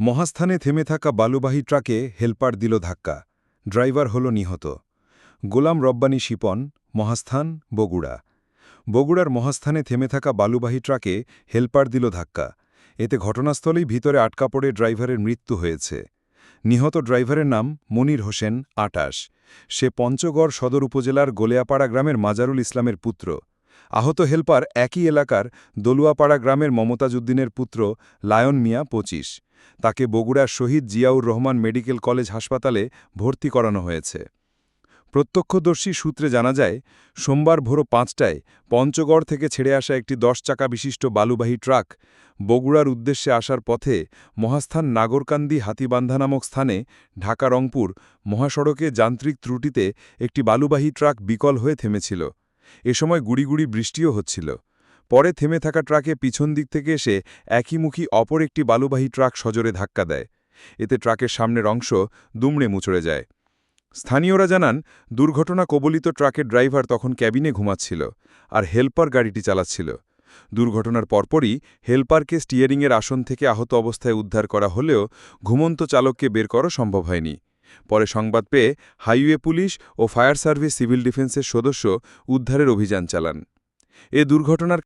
মহাস্থানে থেমে থাকা বালুবাহী ট্রাকে হেলপার দিল ধাক্কা। ড্রাইভার হল নিহত। গোলাম রব্বানী শিপন, মহাস্থান, বগুড়া। বগুড়ার মহাস্থানে থেমে থাকা বালুবাহী ট্রাকে হেলপার দিল ধাক্কা। এতে ঘটনাস্থলেই ভিতরে আটকা পড়ে ড্রাইভারের মৃত্যু হয়েছে। নিহত ড্রাইভারের নাম মনির হোসেন আটাশ। সে পঞ্চগড় সদর উপজেলার গোলেয়াপাড়া গ্রামের মাজারুল ইসলামের পুত্র। আহত হেলপার একই এলাকার দলুয়াপাড়া গ্রামের মমতাজউদ্দিনের পুত্র লায়ন মিয়া পঁচিশ। তাকে বগুড়ার শহীদ জিয়াউর রহমান মেডিকেল কলেজ হাসপাতালে ভর্তি করানো হয়েছে। প্রত্যক্ষদর্শী সূত্রে জানা যায়, সোমবার ভোর পাঁচটায় পঞ্চগড় থেকে ছেড়ে আসা একটি দশ চাকা বিশিষ্ট বালুবাহী ট্রাক বগুড়ার উদ্দেশ্যে আসার পথে মহাস্থান নাগরকান্দি হাতিবান্ধা নামক স্থানে ঢাকা রংপুর মহাসড়কে যান্ত্রিক ত্রুটিতে একটি বালুবাহী ট্রাক বিকল হয়ে থেমেছিল। এ সময় গুড়িগুড়ি বৃষ্টিও হচ্ছিল। পরে থেমে থাকা ট্রাকে পিছন দিক থেকে এসে একইমুখী অপর একটি বালুবাহী ট্রাক সজোরে ধাক্কা দেয়। এতে ট্রাকের সামনের অংশ দুমড়ে মুচড়ে যায়। স্থানীয়রা জানান, দুর্ঘটনা কবলিত ট্রাকের ড্রাইভার তখন ক্যাবিনে ঘুমাচ্ছিল আর হেলপার গাড়িটি চালাচ্ছিল। দুর্ঘটনার পরপরই হেলপারকে স্টিয়ারিংয়ের আসন থেকে আহত অবস্থায় উদ্ধার করা হলেও ঘুমন্ত চালককে বের করা সম্ভব হয়নি। পরে সংবাদ পেয়ে হাইওয়ে পুলিশ ও ফায়ার সার্ভিস সিভিল ডিফেন্সের সদস্য উদ্ধারের অভিযান চালান। এ দুর্ঘটনার